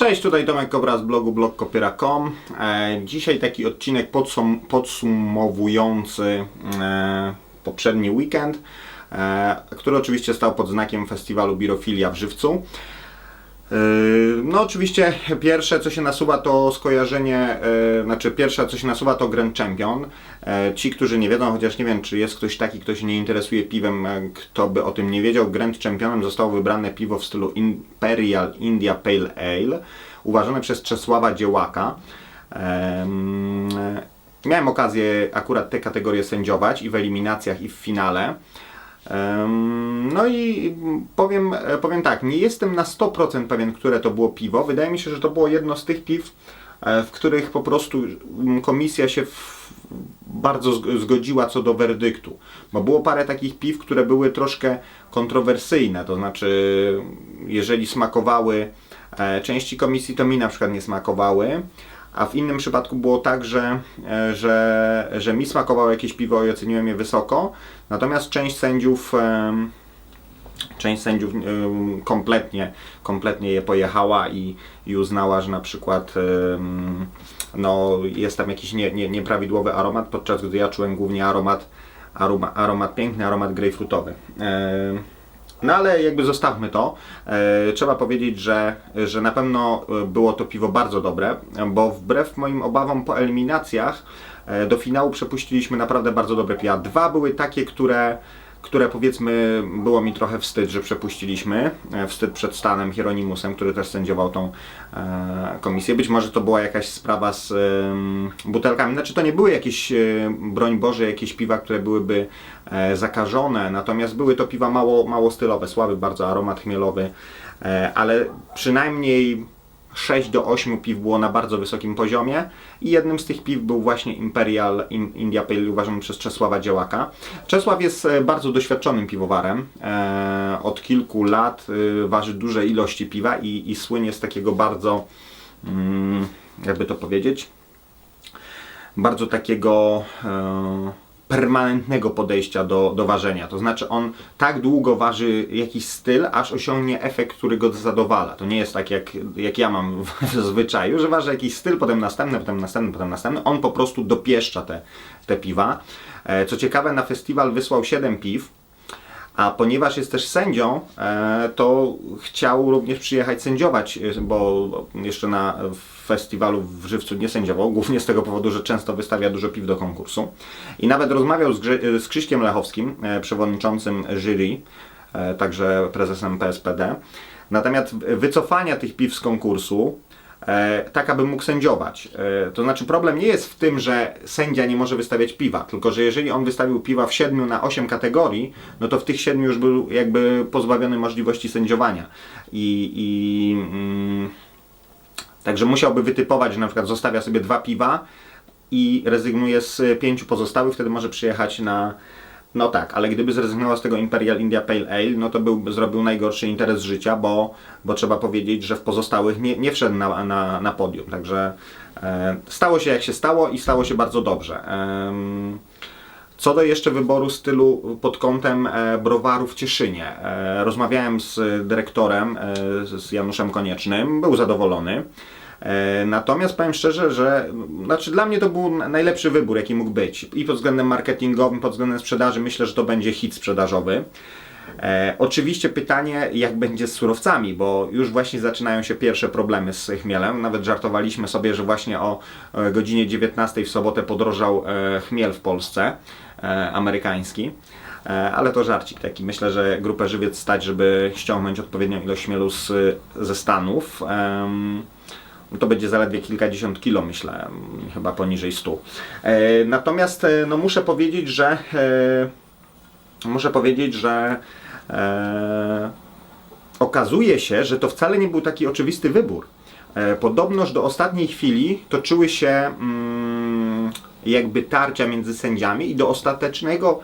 Cześć, tutaj Tomek Kobra z blogu blogkopiera.com. E, dzisiaj taki odcinek podsum podsumowujący e, poprzedni weekend, e, który oczywiście stał pod znakiem festiwalu Birofilia w Żywcu. E, No oczywiście pierwsze co się nasuwa to skojarzenie, e, znaczy pierwsze co się nasuwa to Grand Champion. E, Ci, którzy nie wiedzą, chociaż nie wiem czy jest ktoś taki, kto się nie interesuje piwem, kto by o tym nie wiedział, Grand Championem zostało wybrane piwo w stylu Imperial India Pale Ale, uważane przez Czesława Dziełaka. Em, Miałem okazję akurat te kategorie sędziować i w eliminacjach i w finale. No i powiem, powiem tak, nie jestem na 100% pewien, które to było piwo. Wydaje mi się, że to było jedno z tych piw, e, w których po prostu mm, komisja się bardzo zg- zgodziła co do werdyktu. Bo było parę takich piw, które były troszkę kontrowersyjne. To znaczy, jeżeli smakowały e, części komisji, to mi na przykład nie smakowały. A w innym przypadku było tak, że, e, że, że mi smakowało jakieś piwo i oceniłem je wysoko, natomiast część sędziów, em, część sędziów em, kompletnie, kompletnie je pojechała i, i uznała, że na przykład no, jest tam jakiś nie, nie, nieprawidłowy aromat, podczas gdy ja czułem głównie aromat, aroma, aromat piękny, aromat grejpfrutowy. No ale jakby zostawmy to. E, trzeba powiedzieć, że, że na pewno e, było to piwo bardzo dobre, bo wbrew moim obawom po eliminacjach e, do finału przepuściliśmy naprawdę bardzo dobre piwa. Dwa były takie, które, które powiedzmy było mi trochę wstyd, że przepuściliśmy. E, wstyd przed Stanem Hieronimusem, który też sędziował tą e, komisję. Być może to była jakaś sprawa z em, butelkami. Znaczy to nie były jakieś, e, broń Boże, jakieś piwa, które byłyby e, zakażone, natomiast były to piwa mało, mało stylowe, słaby bardzo aromat chmielowy, e, ale przynajmniej 6 do 8 piw było na bardzo wysokim poziomie i jednym z tych piw był właśnie Imperial In- India Pale Ale, uważany przez Czesława Działaka. Czesław jest e, bardzo doświadczonym piwowarem. E, od kilku lat e, waży duże ilości piwa i, i słynie z takiego bardzo, mm, jakby to powiedzieć, bardzo takiego permanentnego podejścia do, do ważenia. To znaczy on tak długo waży jakiś styl, aż osiągnie efekt, który go zadowala. To nie jest tak jak, jak ja mam w, zwyczaju, że waży jakiś styl, potem następny, potem następny, potem następny. On po prostu dopieszcza te, te piwa. E, co ciekawe, na festiwal wysłał 7 piw. A ponieważ jest też sędzią, e, to chciał również przyjechać sędziować, e, bo jeszcze na festiwalu w Żywcu nie sędziował, głównie z tego powodu, że często wystawia dużo piw do konkursu. I nawet rozmawiał z, Grze- z Krzyśkiem Lechowskim, e, przewodniczącym jury, e, także prezesem PSPD, na temat wycofania tych piw z konkursu, e, tak aby mógł sędziować. E, to znaczy problem nie jest w tym, że sędzia nie może wystawiać piwa, tylko że jeżeli on wystawił piwa w 7 na 8 kategorii, no to w tych 7 już był jakby pozbawiony możliwości sędziowania. I, i mm, także musiałby wytypować, że na przykład zostawia sobie dwa piwa i rezygnuje z pięciu pozostałych, wtedy może przyjechać na no tak, ale gdyby zrezygnował z tego Imperial India Pale Ale, no to byłby zrobił najgorszy interes życia, bo, bo trzeba powiedzieć, że w pozostałych nie, nie wszedł na, na, na podium. Także e, stało się jak się stało i stało się bardzo dobrze. Em, co do jeszcze wyboru stylu pod kątem e, browaru w Cieszynie. E, rozmawiałem z dyrektorem, e, z Januszem Koniecznym, był zadowolony. E, Natomiast powiem szczerze, że znaczy dla mnie to był najlepszy wybór, jaki mógł być. I pod względem marketingowym, pod względem sprzedaży, myślę, że to będzie hit sprzedażowy. E, oczywiście pytanie, jak będzie z surowcami, bo już właśnie zaczynają się pierwsze problemy z chmielem. Nawet żartowaliśmy sobie, że właśnie o e, godzinie 19 w sobotę podrożał e, chmiel w Polsce, e, amerykański. E, Ale to żarcik taki. Myślę, że grupę żywiec stać, żeby ściągnąć odpowiednią ilość chmielu z, ze Stanów. Em, to będzie zaledwie kilkadziesiąt kilo, myślę, chyba poniżej 100. E, natomiast e, no, muszę powiedzieć, że e, muszę powiedzieć, że okazuje się, że to wcale nie był taki oczywisty wybór. Podobnoż do ostatniej chwili toczyły się mm, jakby tarcia między sędziami i do ostatecznego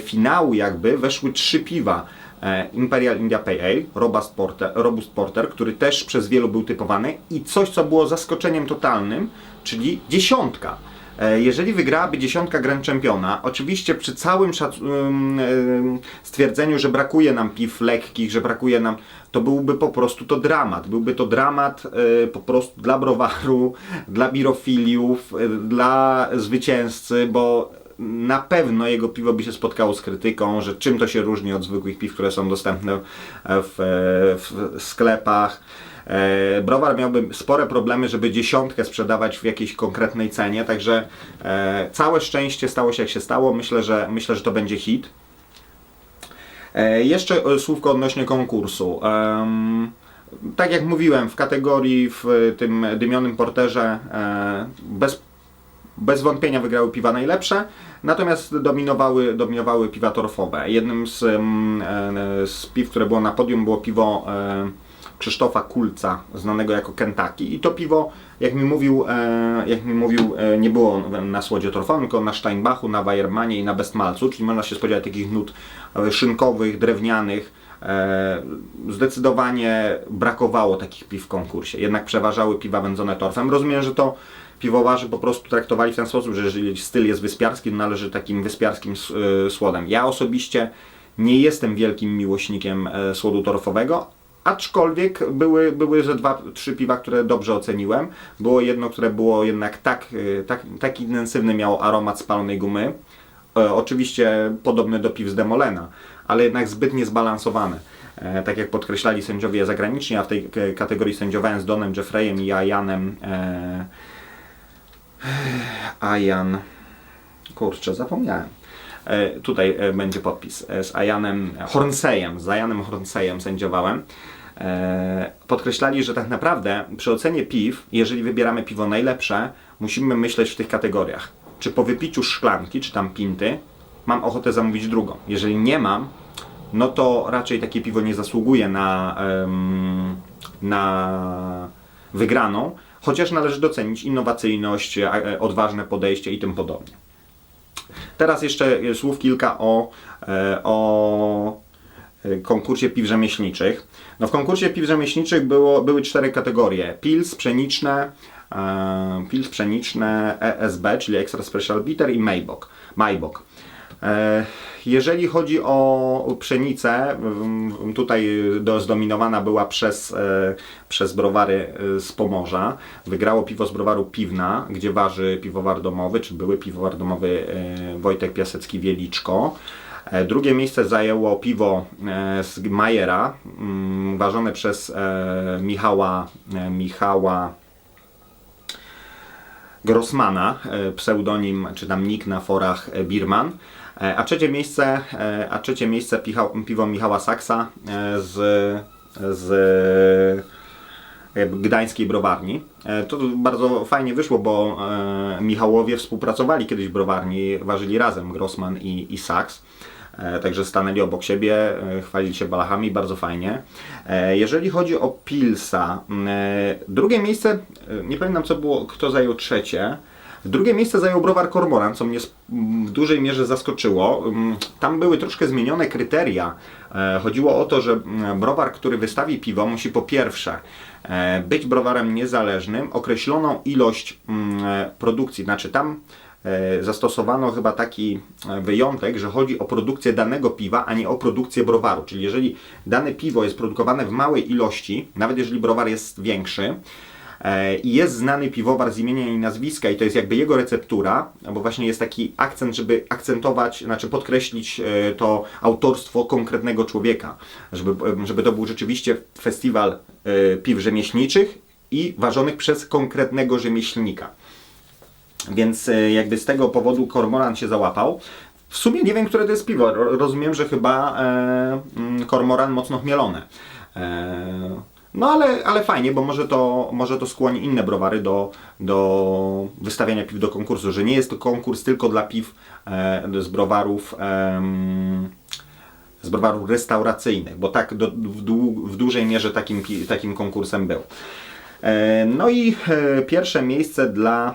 finału jakby weszły trzy piwa. E, Imperial India Pale Ale, Robust Porter, Robust Porter, który też przez wielu był typowany i coś, co było zaskoczeniem totalnym, czyli dziesiątka. E, Jeżeli wygrałaby dziesiątka Grand Championa, oczywiście przy całym stwierdzeniu, że brakuje nam piw lekkich, że brakuje nam, to byłby po prostu to dramat. Byłby to dramat y, po prostu dla browaru, dla birofiliów, dla zwycięzcy, bo na pewno jego piwo by się spotkało z krytyką, że czym to się różni od zwykłych piw, które są dostępne w, w sklepach. E, Browar miałby spore problemy, żeby dziesiątkę sprzedawać w jakiejś konkretnej cenie, także e, całe szczęście stało się jak się stało. Myślę, że myślę, że to będzie hit. E, Jeszcze słówko odnośnie konkursu. Tak jak mówiłem, w kategorii w tym dymionym porterze bez, bez wątpienia wygrały piwa najlepsze, natomiast dominowały, dominowały piwa torfowe. Jednym z, em, e, z piw, które było na podium, było piwo e, Krzysztofa Kulca, znanego jako Kentucky. I to piwo, jak mi mówił, e, jak mi mówił nie było na słodzie torfowym, tylko na Steinbachu, na Weiermanie i na Bestmalcu, czyli można się spodziewać takich nut szynkowych, drewnianych. Zdecydowanie brakowało takich piw w konkursie, jednak przeważały piwa wędzone torfem. Rozumiem, że to piwowarzy po prostu traktowali w ten sposób, że jeżeli styl jest wyspiarski, to należy takim wyspiarskim e, słodem. Ja osobiście nie jestem wielkim miłośnikiem e, słodu torfowego, aczkolwiek były, były ze dwa, trzy piwa, które dobrze oceniłem. Było jedno, które było jednak tak, e, tak, tak intensywny, miało aromat spalonej gumy. Oczywiście podobny do piw z Demolena, ale jednak zbyt niezbalansowane. Tak jak podkreślali sędziowie zagraniczni, a w tej kategorii sędziowałem z Donem Jeffreyem i Ayanem e, Ayan kurczę, zapomniałem. E, tutaj e, będzie podpis e, z Ayanem Hornsejem, z Ayanem Hornsejem sędziowałem. E, podkreślali, że tak naprawdę przy ocenie piw, jeżeli wybieramy piwo najlepsze, musimy myśleć w tych kategoriach. Czy po wypiciu szklanki, czy tam pinty, mam ochotę zamówić drugą. Jeżeli nie mam, no to raczej takie piwo nie zasługuje na, na wygraną, chociaż należy docenić innowacyjność, e, e, odważne podejście i tym podobnie. Teraz jeszcze e, słów kilka o, o konkursie piw rzemieślniczych. No w konkursie piw rzemieślniczych było, były cztery kategorie. Pils, pszeniczne, pils pszeniczne, ESB, czyli Extra Special Bitter i Maybach. Maybach. E, Jeżeli chodzi o pszenicę, mm, tutaj do, zdominowana była przez, e, przez browary e, z Pomorza. Wygrało piwo z browaru Piwna, gdzie waży piwowar domowy, czy były piwowar domowy Wojtek Piasecki-Wieliczko. Drugie miejsce zajęło piwo z Majera, mm, ważone przez Michała, Michała Grossmana, pseudonim czy tam nick na forach Birman. E, A trzecie miejsce, e, a trzecie miejsce piwo Michała Saksa e, z, z gdańskiej browarni. To bardzo fajnie wyszło, bo Michałowie współpracowali kiedyś w browarni, ważyli razem Grossman i, i Saks. Także stanęli obok siebie, chwalili się balachami, bardzo fajnie. Jeżeli chodzi o Pilsa, drugie miejsce, nie pamiętam co było, kto zajął trzecie. Drugie miejsce zajął browar Kormoran, co mnie w dużej mierze zaskoczyło. Mm, Tam były troszkę zmienione kryteria. E, Chodziło o to, że mm, browar, który wystawi piwo, musi po pierwsze e, być browarem niezależnym, określoną ilość mm, e, produkcji, znaczy tam zastosowano chyba taki wyjątek, że chodzi o produkcję danego piwa, a nie o produkcję browaru. Czyli jeżeli dane piwo jest produkowane w małej ilości, nawet jeżeli browar jest większy, i jest znany piwowar z imienia i nazwiska i to jest jakby jego receptura, bo właśnie jest taki akcent, żeby akcentować, znaczy podkreślić e, to autorstwo konkretnego człowieka, żeby, e, żeby to był rzeczywiście festiwal e, piw rzemieślniczych i ważonych przez konkretnego rzemieślnika. Więc e, jakby z tego powodu Kormoran się załapał. W sumie nie wiem, które to jest piwo. Ro- Rozumiem, że chyba e, mm, Kormoran mocno chmielone. E, no ale, ale fajnie, bo może to, może to skłoni inne browary do, do wystawiania piw do konkursu, że nie jest to konkurs tylko dla piw e, z browarów em, z browarów restauracyjnych, bo tak do, w, w dużej mierze takim, takim konkursem był. E, no i e, pierwsze miejsce dla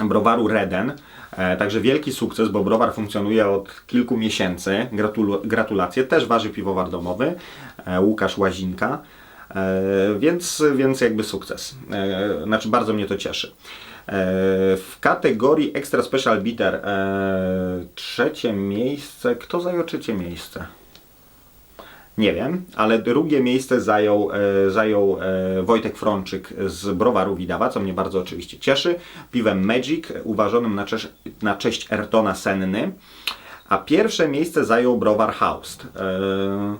browaru Reden. E, Także wielki sukces, bo browar funkcjonuje od kilku miesięcy. Gratulu- gratulacje. Też waży piwowar domowy, e, Łukasz Łazinka. E, Więc, więc jakby sukces. Znaczy bardzo mnie to cieszy. w kategorii Extra Special Bitter trzecie miejsce. Kto zajął trzecie miejsce? Nie wiem, ale drugie miejsce zajął, e, zajął e, Wojtek Frączyk z browaru Widawa, co mnie bardzo oczywiście cieszy. Piwem Magic, uważonym na, cześć, na cześć Ertona Senny. A pierwsze miejsce zajął browar Haust. E,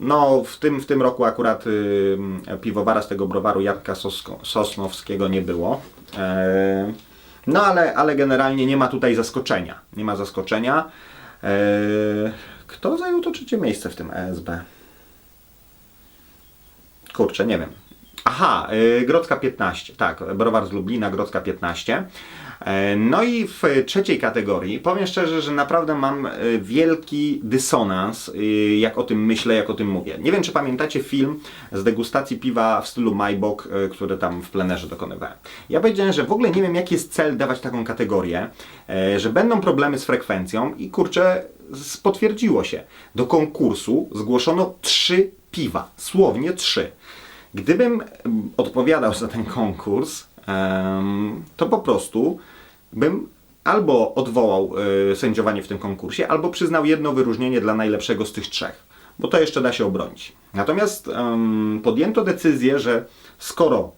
no, w tym, w tym roku akurat y, piwowara z tego browaru Sosko, Sosnowskiego nie było. No, ale, ale generalnie nie ma tutaj zaskoczenia. Nie ma zaskoczenia. Kto zajął to trzecie miejsce w tym ESB? Kurczę, nie wiem. Aha, y, Grodzka 15, tak, browar z Lublina, Grodzka 15. E, No i w trzeciej kategorii powiem szczerze, że naprawdę mam y, wielki dysonans, y, jak o tym myślę, jak o tym mówię. Nie wiem, czy pamiętacie film z degustacji piwa w stylu Maybach, który tam w plenerze dokonywałem. Ja powiedziałem, że w ogóle nie wiem, jaki jest cel dawać taką kategorię, e, że będą problemy z frekwencją i kurczę, potwierdziło się. Do konkursu zgłoszono trzy piwa, słownie trzy. Gdybym mm, odpowiadał za ten konkurs, to po prostu bym albo odwołał y, sędziowanie w tym konkursie, albo przyznał jedno wyróżnienie dla najlepszego z tych trzech, bo to jeszcze da się obronić. Natomiast podjęto decyzję, że skoro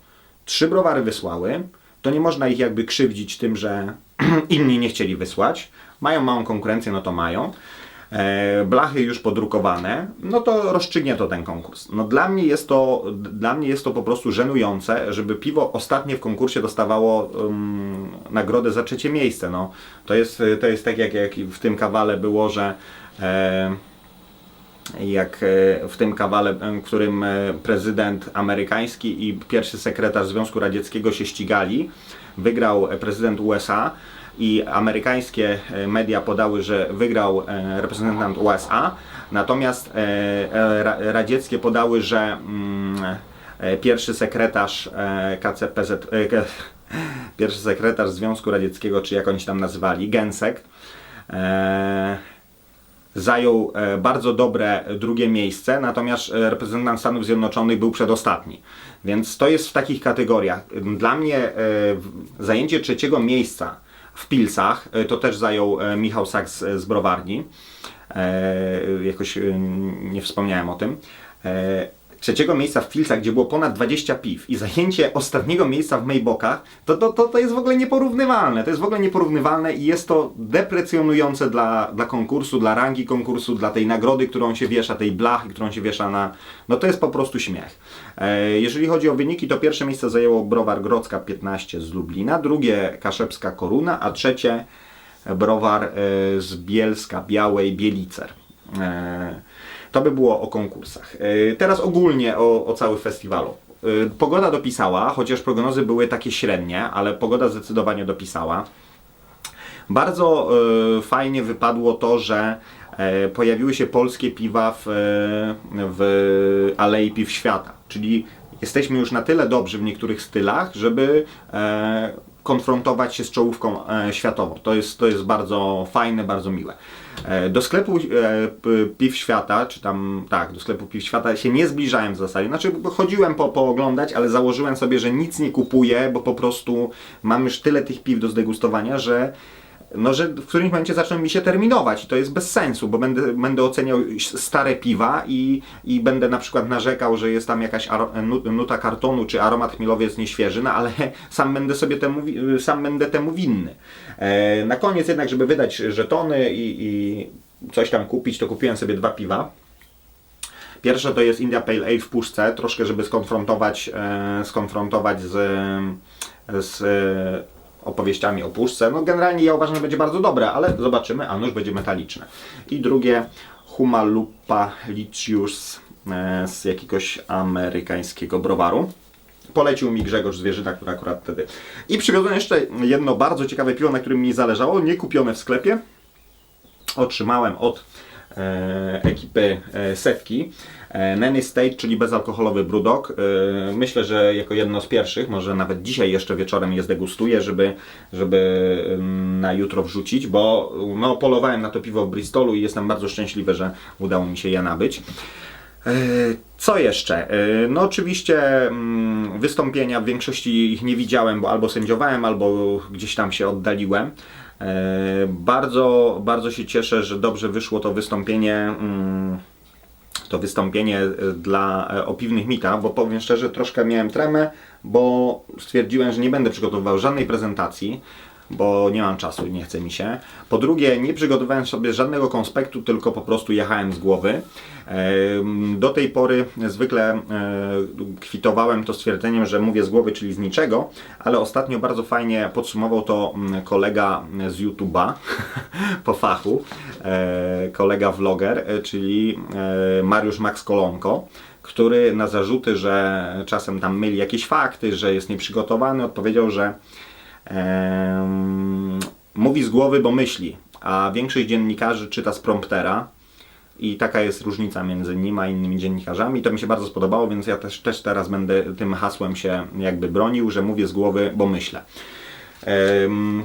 trzy browary wysłały, to nie można ich jakby krzywdzić tym, że inni nie chcieli wysłać. Mają małą konkurencję, no to mają. E, blachy już podrukowane, no to rozstrzygnie ten konkurs. No dla mnie jest to, dla mnie jest to po prostu żenujące, żeby piwo ostatnie w konkursie dostawało um, nagrodę za trzecie miejsce. No, to, jest, to jest tak jak, jak w tym kawale było, że e, jak e, w tym kawale, e, w którym prezydent amerykański i pierwszy sekretarz Związku Radzieckiego się ścigali, wygrał prezydent USA i amerykańskie media podały, że wygrał reprezentant USA, natomiast ra- radzieckie podały, że mm, pierwszy sekretarz KCPZ, pierwszy sekretarz Związku Radzieckiego, czy jak oni się tam nazywali, Gensek, e, zajął e, bardzo dobre drugie miejsce, natomiast e, reprezentant Stanów Zjednoczonych był przedostatni. Więc to jest w takich kategoriach. Dla mnie e, zajęcie trzeciego miejsca w Pilsach e, to też zajął Michał Saks z Browarni. E, Jakoś nie wspomniałem o tym. E, Trzeciego miejsca w Pilsach, gdzie było ponad 20 piw i zajęcie ostatniego miejsca w Maybokach, to, to, to, to jest w ogóle nieporównywalne. To jest w ogóle nieporównywalne i jest to deprecjonujące dla, dla konkursu, dla rangi konkursu, dla tej nagrody, którą się wiesza, tej blachy, którą się wiesza na... No to jest po prostu śmiech. E, jeżeli chodzi o wyniki, to pierwsze miejsce zajęło Browar Grodzka 15 z Lublina, drugie Kaszebska Koruna, a trzecie browar e, z Bielska Białej Bielicer. E, To by było o konkursach. E, Teraz ogólnie o, o całym festiwalu. E, Pogoda dopisała, chociaż prognozy były takie średnie, ale pogoda zdecydowanie dopisała. Bardzo e, fajnie wypadło to, że pojawiły się polskie piwa w, w Alei Piw Świata. Czyli jesteśmy już na tyle dobrzy w niektórych stylach, żeby konfrontować się z czołówką e, światową. To jest, to jest bardzo fajne, bardzo miłe. E, do sklepu e, Piw Świata, czy tam, tak, do sklepu Piw Świata się nie zbliżałem w zasadzie. Znaczy chodziłem po, pooglądać, ale założyłem sobie, że nic nie kupuję, bo po prostu mam już tyle tych piw do zdegustowania, że no, że w którymś momencie zaczną mi się terminować i to jest bez sensu, bo będę, będę oceniał stare piwa i, i będę na przykład narzekał, że jest tam jakaś nuta kartonu czy aromat chmielowy jest nieświeży, no ale sam będę sobie temu, sam będę temu winny. E, na koniec jednak, żeby wydać żetony i, i coś tam kupić, to kupiłem sobie dwa piwa. Pierwsze to jest India Pale Ale w puszce, troszkę żeby skonfrontować, e, skonfrontować z, z opowieściami o puszce. No generalnie ja uważam, że będzie bardzo dobre, ale zobaczymy, a nuż będzie metaliczne. I drugie Humalupa Licius e, z jakiegoś amerykańskiego browaru. Polecił mi Grzegorz Zwierzyna, który akurat wtedy. I przywiozłem jeszcze jedno bardzo ciekawe piwo, na którym mi zależało, nie kupione w sklepie. Otrzymałem od ekipy e, setki. E, Nanny State, czyli bezalkoholowy brudok. E, myślę, że jako jedno z pierwszych, może nawet dzisiaj jeszcze wieczorem je zdegustuję, żeby, żeby na jutro wrzucić, bo no, polowałem na to piwo w Bristolu i jestem bardzo szczęśliwy, że udało mi się je nabyć. E, Co jeszcze? E, No oczywiście mm, wystąpienia, w większości ich nie widziałem, bo albo sędziowałem, albo gdzieś tam się oddaliłem. E, Bardzo, bardzo się cieszę, że dobrze wyszło to wystąpienie. mm, To wystąpienie e, dla e, opiwnych mita, bo powiem szczerze, troszkę miałem tremę, bo stwierdziłem, że nie będę przygotowywał żadnej prezentacji, bo nie mam czasu, nie chce mi się. Po drugie, nie przygotowałem sobie żadnego konspektu, tylko po prostu jechałem z głowy. Do tej pory zwykle e, kwitowałem to stwierdzeniem, że mówię z głowy, czyli z niczego, ale ostatnio bardzo fajnie podsumował to mm, kolega z YouTube'a po fachu, e, kolega vloger, e, czyli Mariusz Max Kolonko który na zarzuty, że czasem tam myli jakieś fakty, że jest nieprzygotowany, odpowiedział, że mówi z głowy, bo myśli, a większość dziennikarzy czyta z promptera. I taka jest różnica między nim a innymi dziennikarzami. To mi się bardzo spodobało, więc ja też, też teraz będę tym hasłem się jakby bronił, że mówię z głowy, bo myślę. Em,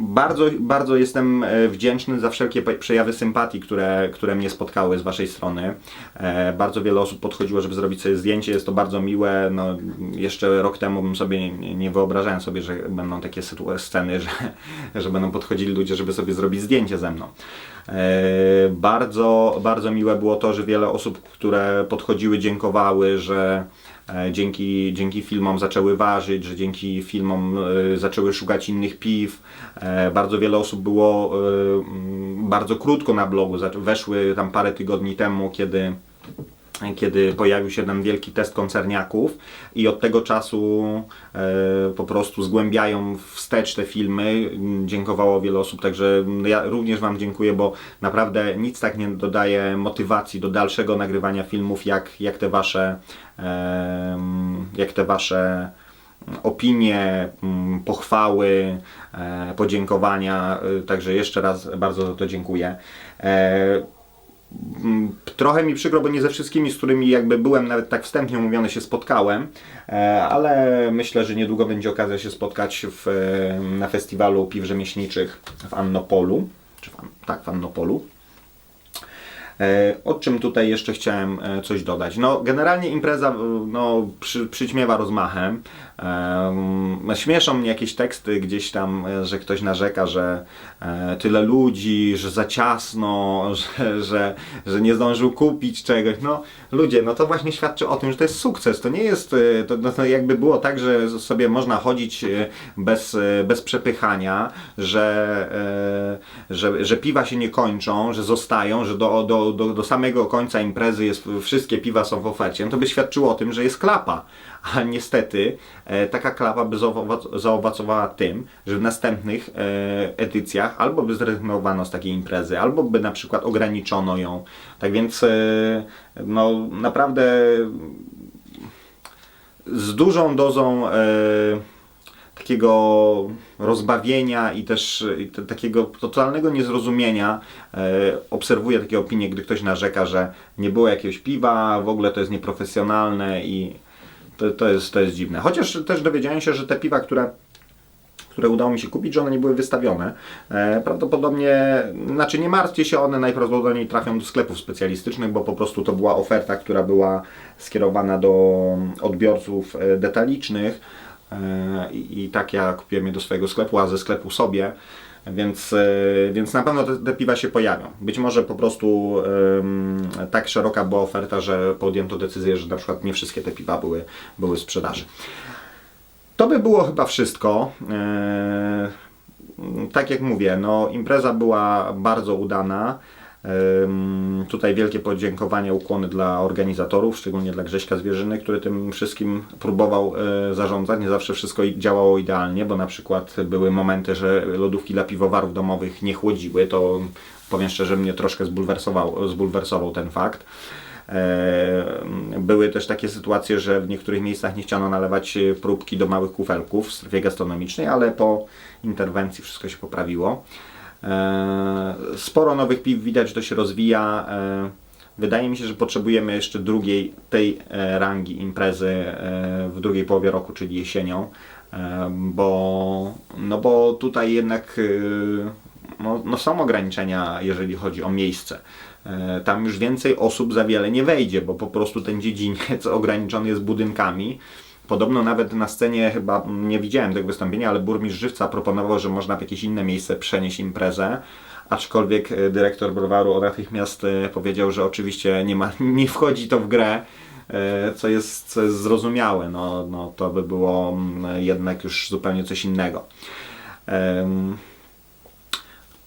bardzo, bardzo jestem e, wdzięczny za wszelkie przejawy sympatii, które, które mnie spotkały z Waszej strony. E, Bardzo wiele osób podchodziło, żeby zrobić sobie zdjęcie, jest to bardzo miłe. No, jeszcze rok temu bym sobie nie, wyobrażałem sobie, że będą takie sceny, że, że będą podchodzili ludzie, żeby sobie zrobić zdjęcie ze mną. E, Bardzo, bardzo miłe było to, że wiele osób, które podchodziły, dziękowały, że dzięki, dzięki filmom zaczęły ważyć, że dzięki filmom e, zaczęły szukać innych piw. E, Bardzo wiele osób było e, bardzo krótko na blogu, weszły tam parę tygodni temu, kiedy kiedy pojawił się ten wielki test koncerniaków i od tego czasu e, po prostu zgłębiają wstecz te filmy. Dziękowało wiele osób, także ja również Wam dziękuję, bo naprawdę nic tak nie dodaje motywacji do dalszego nagrywania filmów, jak, jak te Wasze em, jak te Wasze opinie, mm, pochwały, e, podziękowania. E, Także jeszcze raz bardzo za to dziękuję. Mm, Trochę mi przykro, bo nie ze wszystkimi, z którymi jakby byłem nawet tak wstępnie umówiony się spotkałem, e, ale myślę, że niedługo będzie okazja się spotkać w, e, na festiwalu piw rzemieślniczych w Annopolu, czy w, tak, w Annopolu. E, O czym tutaj jeszcze chciałem coś dodać? No, generalnie impreza no, przy, przyćmiewa rozmachem. Em, Śmieszą mnie jakieś teksty gdzieś tam, e, że ktoś narzeka, że e, tyle ludzi, że za ciasno, że, że, że nie zdążył kupić czegoś. No, ludzie, no to właśnie świadczy o tym, że to jest sukces. To nie jest, e, to, no, to jakby było tak, że sobie można chodzić e, bez, bez przepychania, że, e, że, że piwa się nie kończą, że zostają, że do, do, do, do samego końca imprezy jest, wszystkie piwa są w ofercie, no to by świadczyło o tym, że jest klapa. A niestety e, taka klapa by zaowoc- zaowocowała tym, że w następnych e, edycjach albo by zrezygnowano z takiej imprezy, albo by na przykład ograniczono ją. Tak więc e, no naprawdę z dużą dozą takiego rozbawienia i też i te, takiego totalnego niezrozumienia e, obserwuję takie opinie, gdy ktoś narzeka, że nie było jakiegoś piwa, w ogóle to jest nieprofesjonalne i to, to, jest, to jest dziwne. Chociaż też dowiedziałem się, że te piwa, które które udało mi się kupić, że one nie były wystawione. E, prawdopodobnie, znaczy nie martwcie się, one najprawdopodobniej trafią do sklepów specjalistycznych, bo po prostu to była oferta, która była skierowana do odbiorców e, detalicznych e, i, i tak ja kupiłem je do swojego sklepu, a ze sklepu sobie. Więc, e, więc na pewno te, te piwa się pojawią. Być może po prostu em, tak szeroka była oferta, że podjęto decyzję, że na przykład nie wszystkie te piwa były, były w sprzedaży. To by było chyba wszystko. Eee, Tak jak mówię, no, impreza była bardzo udana. Tutaj wielkie podziękowania, ukłony dla organizatorów, szczególnie dla Grześka Zwierzyny, który tym wszystkim próbował e, zarządzać. Nie zawsze wszystko działało idealnie, bo na przykład były momenty, że lodówki dla piwowarów domowych nie chłodziły. To powiem szczerze, mnie troszkę zbulwersował, zbulwersował ten fakt. E, Były też takie sytuacje, że w niektórych miejscach nie chciano nalewać e, próbki do małych kufelków w strefie gastronomicznej, ale po interwencji wszystko się poprawiło. E, Sporo nowych piw widać, że to się rozwija. E, Wydaje mi się, że potrzebujemy jeszcze drugiej tej e, rangi imprezy w drugiej połowie roku, czyli jesienią, bo, no bo tutaj jednak no, no są ograniczenia, jeżeli chodzi o miejsce. tam już więcej osób za wiele nie wejdzie, bo po prostu ten dziedziniec ograniczony jest budynkami. Podobno nawet na scenie, chyba nie widziałem tego wystąpienia, ale burmistrz Żywca proponował, że można w jakieś inne miejsce przenieść imprezę. Aczkolwiek e, dyrektor browaru natychmiast e, powiedział, że oczywiście nie, ma, nie wchodzi to w grę, e, co jest, co jest zrozumiałe. No, no, to by było mm, jednak już zupełnie coś innego. Em,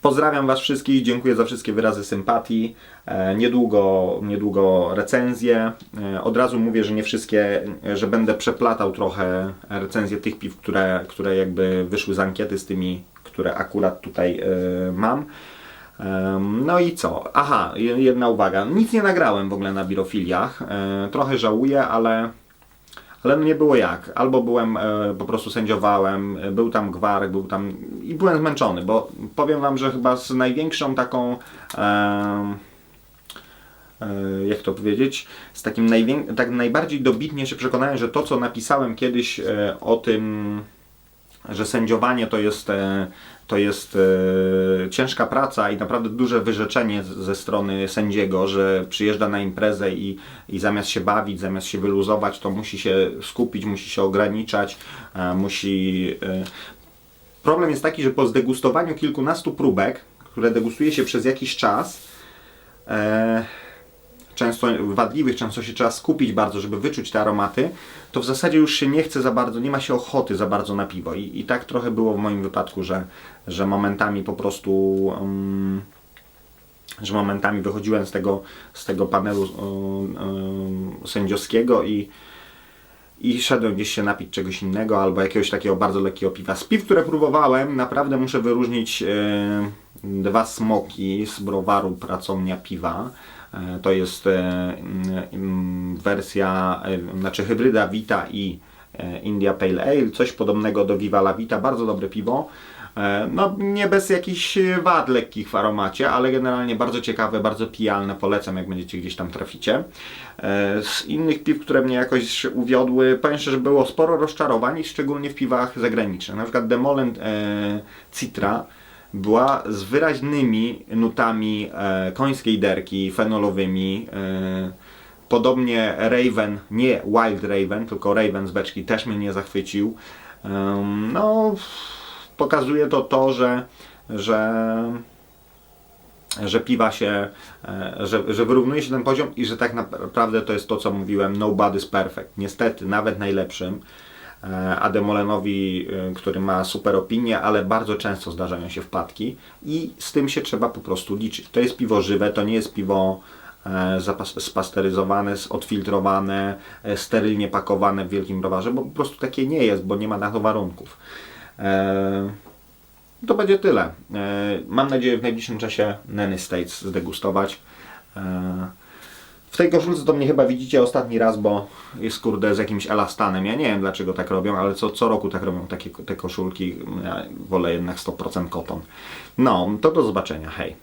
Pozdrawiam Was wszystkich, dziękuję za wszystkie wyrazy sympatii. E, Niedługo, niedługo recenzje. E, Od razu mówię, że nie wszystkie, e, że będę przeplatał trochę recenzje tych piw, które, które jakby wyszły z ankiety z tymi, które akurat tutaj mam. No i co? Aha, je- jedna uwaga. Nic nie nagrałem w ogóle na birofiliach. Trochę żałuję, ale ale no nie było jak. Albo byłem, e, po prostu sędziowałem, e, był tam gwar, był tam i byłem zmęczony, bo powiem Wam, że chyba z największą taką, e, jak to powiedzieć, z takim tak najbardziej dobitnie się przekonałem, że to, co napisałem kiedyś o tym, że sędziowanie to jest, to jest e, ciężka praca i naprawdę duże wyrzeczenie ze strony sędziego, że przyjeżdża na imprezę i, i zamiast się bawić, zamiast się wyluzować, to musi się skupić, musi się ograniczać, e, musi. e, Problem jest taki, że po zdegustowaniu kilkunastu próbek, które degustuje się przez jakiś czas, e, często wadliwych, często się trzeba skupić bardzo, żeby wyczuć te aromaty, to w zasadzie już się nie chce za bardzo, nie ma się ochoty za bardzo na piwo. I, i tak trochę było w moim wypadku, że, że momentami po prostu. Um, że momentami wychodziłem z tego, z tego panelu um, um, sędziowskiego i, i szedłem gdzieś się napić czegoś innego albo jakiegoś takiego bardzo lekkiego piwa. Z piw, które próbowałem, naprawdę muszę wyróżnić e, dwa smoki z browaru Pracownia Piwa. E, to jest e, mm, mm, wersja, e, znaczy hybryda Vita i India Pale Ale, coś podobnego do Viva La Vita, bardzo dobre piwo. No, nie bez jakichś wad lekkich w aromacie, ale generalnie bardzo ciekawe, bardzo pijalne. Polecam, jak będziecie gdzieś tam traficie. Z innych piw, które mnie jakoś uwiodły, powiem szczerze, było sporo rozczarowań, szczególnie w piwach zagranicznych. Na przykład Demolent e, Citra była z wyraźnymi nutami e, końskiej derki, fenolowymi. E, podobnie Raven, nie Wild Raven, tylko Raven z beczki też mnie nie zachwycił. Em, no, pokazuje to to, że, że, że piwa się, e, że, że wyrównuje się ten poziom i że tak naprawdę to jest to, co mówiłem, nobody's perfect. Niestety, nawet najlepszym. E, Ademolenowi, e, który ma super opinię, ale bardzo często zdarzają się wpadki i z tym się trzeba po prostu liczyć. To jest piwo żywe, to nie jest piwo e, spasteryzowane, odfiltrowane, sterylnie pakowane w wielkim browarze, bo po prostu takie nie jest, bo nie ma na to warunków. To będzie tyle. Mam nadzieję w najbliższym czasie Nanny States zdegustować. W tej koszulce to mnie chyba widzicie ostatni raz, bo jest kurde z jakimś elastanem. Ja nie wiem dlaczego tak robią, ale co, co roku tak robią takie te koszulki. Ja wolę jednak 100% koton. No, to do zobaczenia. Hej.